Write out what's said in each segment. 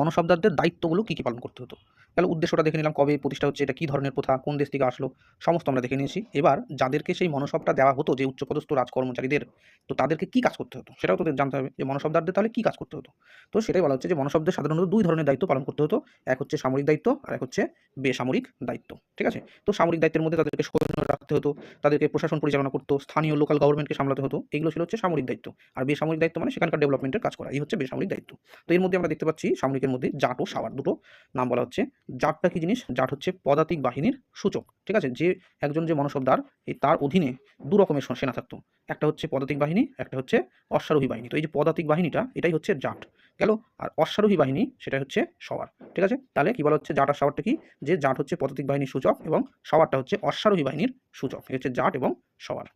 মনসবদারদের দায়িত্বগুলো কী কী পালন করতে হতো? তাহলে উদ্দেশ্যটা দেখে নিলাম কবে প্রতিষ্ঠা হচ্ছে, এটা কী ধরনের প্রথা, কোন দেশ থেকে আসলো, সমস্ত আমরা দেখে নিয়েছি। এবার যাদেরকে সেই মনসবটা দেওয়া হতো যে উচ্চপদস্থ রাজকর্মচারীদের, তো তাদেরকে কী কাজ করতে হতো? সেটাও তোদের জানতে হবে যে মনসবদারদের তাহলে কী কাজ করতে হতো? তো সেটাই বলা হচ্ছে যে মনসবদের সাধারণত দুই ধরনের দায়িত্ব পালন করতে হতো, এক হচ্ছে সামরিক দায়িত্ব আর এক হচ্ছে বেসামরিক দায়িত্ব, ঠিক আছে? তো সামরিক দায়িত্বের মধ্যে তাদেরকে সৈন্য রাখতে হতো, তাদেরকে প্রশাসন পরিচালনা করতো, স্থানীয় লোকাল গভর্নমেন্টকে সামলাতে হতো, এগুলো ছিল হচ্ছে সামরিক দায়িত্ব। আর বেসামরিক দায়িত্ব মানে সেখানকার ডেভেলপমেন্টের কাজ করা, এই হচ্ছে বেসামরিক দায়িত্ব। তো এর মধ্যে আমরা দেখতে পাচ্ছি সামরিকের মধ্যে জাট ও সাওয়ার দুটো, নাম বলা হচ্ছে জাটটা কি জিনিস? জাট হচ্ছে পদাতিক বাহিনীর সূচক, ঠিক আছে? যে একজন যে মনসবদার এই তার অধীনে দু রকমের সেনা থাকতো। একটা হচ্ছে পদাতিক বাহিনী, একটা হচ্ছে অশ্বারোহী বাহিনী। তো এই যে পদাতিক বাহিনীটা, এটাই হচ্ছে জাট, গেল? আর অশ্বারোহী বাহিনী, সেটা হচ্ছে সওয়ার, ঠিক আছে? তাহলে কী বলা হচ্ছে জাট আর সওয়ারটা কি? যে জাট হচ্ছে পদাতিক বাহিনীর সূচক এবং সওয়ারটা হচ্ছে অশ্বারোহী বাহিনীর সূচক হচ্ছে জাট এবং সওয়ার।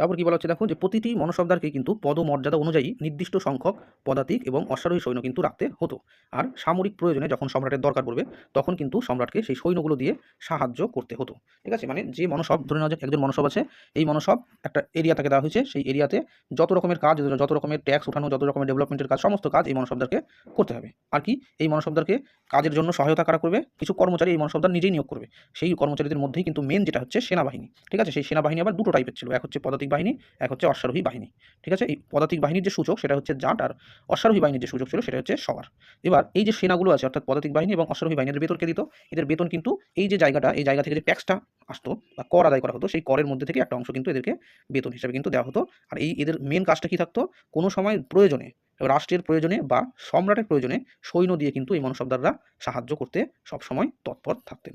তারপর কি বলা হচ্ছে দেখো যে প্রতিটি মনসবদারকে কিন্তু পদমর্যাদা অনুযায়ী নির্দিষ্ট সংখ্যক পদাতিক এবং অশ্বারোহী সৈন্য কিন্তু রাখতে হতো। আর সামরিক প্রয়োজনে যখন সম্রাটের দরকার পড়বে, তখন কিন্তু সম্রাটকে সেই সৈন্যগুলো দিয়ে সাহায্য করতে হতো। ঠিক আছে? মানে যে মনসব ধরে নেওয়া যাক একজন মনসব আছে, এই মনসব একটা এরিয়া তাকে দেওয়া হয়েছে, সেই এরিয়াতে যত রকমের কাজ, যত রকমের ট্যাক্স উঠানো, যত রকমের ডেভেলপমেন্টের কাজ, সমস্ত কাজ এই মনসবদারকে করতে হবে। আর কি? এই মনসবদারকে কাজের জন্য সহায়তা কারা করবে? কিছু কর্মচারী এই মনসবদার নিজেই নিয়োগ করবে। সেই কর্মচারীদের মধ্যেই কিন্তু মেন যেটা হচ্ছে সেনাবাহিনী। ঠিক আছে? সেই সেনাবাহিনী আবার দুটো টাইপের ছিল। এক হচ্ছে পদাতিক বাহিনী, এক হচ্ছে অশ্বারোহী বাহিনী, ঠিক আছে? এই পদাতিক বাহিনীর যে সূচক সেটা হচ্ছে জাট আর অশ্বারোহী বাহিনীর যে সূচক ছিল সেটা হচ্ছে সবার। এবার এই যে সেনাগুলো আছে অর্থাৎ পদাতিক বাহিনী এবং অশ্বারোহী বাহিনীর বেতনকে দিত, এদের বেতন কিন্তু এই যে জায়গাটা, এই জায়গা থেকে যে ট্যাক্সটা আসতো বা কর আদায় করা হতো, সেই করের মধ্যে থেকে একটা অংশ কিন্তু এদেরকে বেতন হিসাবে কিন্তু দেওয়া হতো। আর এই এদের মেন কাজটা কি থাকতো? কোনো সময় প্রয়োজনে, রাষ্ট্রের প্রয়োজনে বা সম্রাটের প্রয়োজনে সৈন্য দিয়ে কিন্তু এই মনসবদাররা সাহায্য করতে সবসময় তৎপর থাকতেন।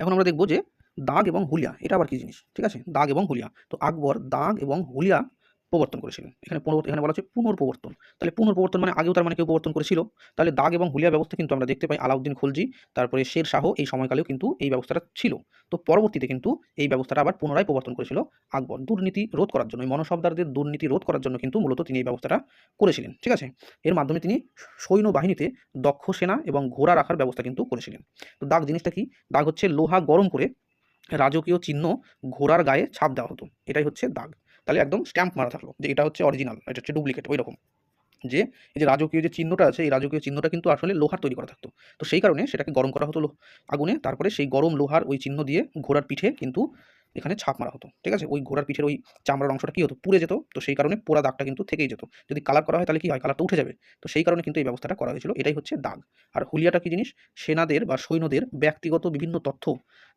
এখন আমরা দেখব যে দাগ এবং হুলিয়া, এটা আবার কি জিনিস? ঠিক আছে? দাগ এবং হুলিয়া। তো আকবর দাগ এবং হুলিয়া প্রবর্তন করেছিলেন। এখানে এখানে বলা হচ্ছে পুনর্প্রবর্তন। তাহলে পুনর্প্রবর্তন মানে আগেও তার মানে কেউ প্রবর্তন করেছিল। তাহলে দাগ এবং হুলিয়া ব্যবস্থা কিন্তু আমরা দেখতে পাই আলাউদ্দিন খলজি, তারপরে শের শাহ এই সময়কালেও কিন্তু এই ব্যবস্থাটা ছিল। তো পরবর্তীতে কিন্তু এই ব্যবস্থাটা আবার পুনরায় প্রবর্তন করেছিল আকবর। দুর্নীতি রোধ করার জন্য মনসবদারদের দুর্নীতি রোধ করার জন্য কিন্তু মূলত তিনি এই ব্যবস্থাটা করেছিলেন। ঠিক আছে? এর মাধ্যমে তিনি সৈন্যবাহিনীতে দক্ষ সেনা এবং ঘোড়া রাখার ব্যবস্থা কিন্তু করেছিলেন। তো দাগ জিনিসটা কি? দাগ হচ্ছে লোহা গরম করে রাজকীয় চিহ্ন ঘোড়ার গায়ে ছাপ দেওয়া হতো। এটাই হচ্ছে দাগ। তাহলে একদম স্ট্যাম্প মারা থাকল যে এটা হচ্ছে অরিজিনাল এটা হচ্ছে ডুপ্লিকেট ওই রকম যে এই যে রাজকীয় যে চিহ্নটা আছে, এই রাজকীয় চিহ্নটা কিন্তু আসলে লোহার তৈরি করা থাকতো। তো সেই কারণে সেটাকে গরম করা হতো আগুনে। তারপরে সেই গরম লোহার ওই চিহ্ন দিয়ে ঘোড়ার পিঠে কিন্তু এখানে ছাপ মারা হতো, ঠিক আছে? ওই ঘোড়ার পিঠের ওই চামড়ার অংশটা কী হতো? পুড়ে যেত, তো সেই কারণে পোড়া দাগটা কিন্তু থেকেই যেত। যদি কালার করা হয় তাহলে কি হয়? কালারটা উঠে যাবে। তো সেই কারণে কিন্তু এই ব্যবস্থাটা করা হয়েছিল। এটাই হচ্ছে দাগ। আর হুলিয়াটা কি জিনিস? সেনাদের বা সৈন্যদের ব্যক্তিগত বিভিন্ন তথ্য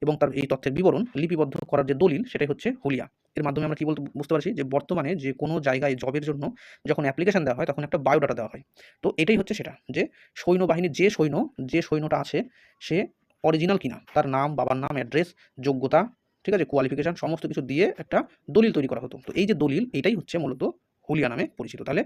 এবং তার এই তথ্যের বিবরণ লিপিবদ্ধ করার যে দলিল, সেটাই হচ্ছে হুলিয়া। এর মাধ্যমে আমরা কি বলতে, বুঝতে পারছি যে বর্তমানে যে কোনো জায়গায় জবের জন্য যখন অ্যাপ্লিকেশন দেওয়া হয়, তখন একটা বায়োডাটা দেওয়া হয়। তো এটাই হচ্ছে সেটা, যে সৈন্যবাহিনীর যে সৈন্য, যে সৈন্যটা আছে, সে অরিজিনাল কিনা, তার নাম, বাবার নাম অ্যাড্রেস যোগ্যতা ঠিক আছে? কোয়ালিফিকেশান সমস্ত কিছু দিয়ে একটা দলিল তৈরি করা হতো। তো এই যে দলিল এটাই হচ্ছে মূলত হুলিয়া নামে পরিচিত। তাহলে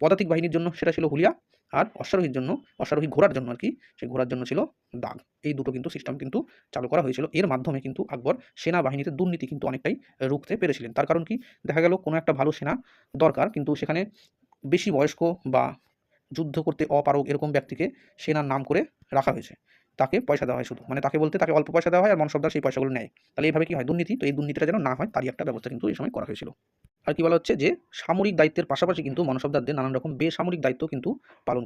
পদাতিক বাহিনীর জন্য সেটা ছিল হুলিয়া, আর অশ্বারোহীর জন্য, অশ্বারোহী ঘোড়ার জন্য আর কি, সেই ঘোড়ার জন্য ছিল দাগ। এই দুটো কিন্তু সিস্টেম কিন্তু চালু করা হয়েছিল। এর মাধ্যমে কিন্তু আকবর সেনাবাহিনীতে দুর্নীতি কিন্তু অনেকটাই রুখতে পেরেছিলেন। তার কারণ কি? দেখা গেল কোনো একটা ভালো সেনা দরকার, কিন্তু সেখানে বেশি বয়স্ক বা যুদ্ধ করতে অপারগ এরকম ব্যক্তিকে সেনার নাম করে রাখা হয়েছে। তাকে পয়সা দেওয়া হয় শুধু। মানে তাকে বলতে তাকে অল্প পয়সা দেওয়া হয় আর মনসবদার সেই পয়সাগুলো নেয়। তাহলে এইভাবে কি হয়? দুর্নীতি। তো এই দুর্নীতিটা যেন না হয়, তারই একটা ব্যবস্থা কিন্তু এই সময় করা হয়েছিল। আর কি বলা হচ্ছে যে, সামরিক দায়িত্বের পাশাপাশি কিন্তু মনসবদারদের নানান রকম বেসামরিক দায়িত্ব কিন্তু পালন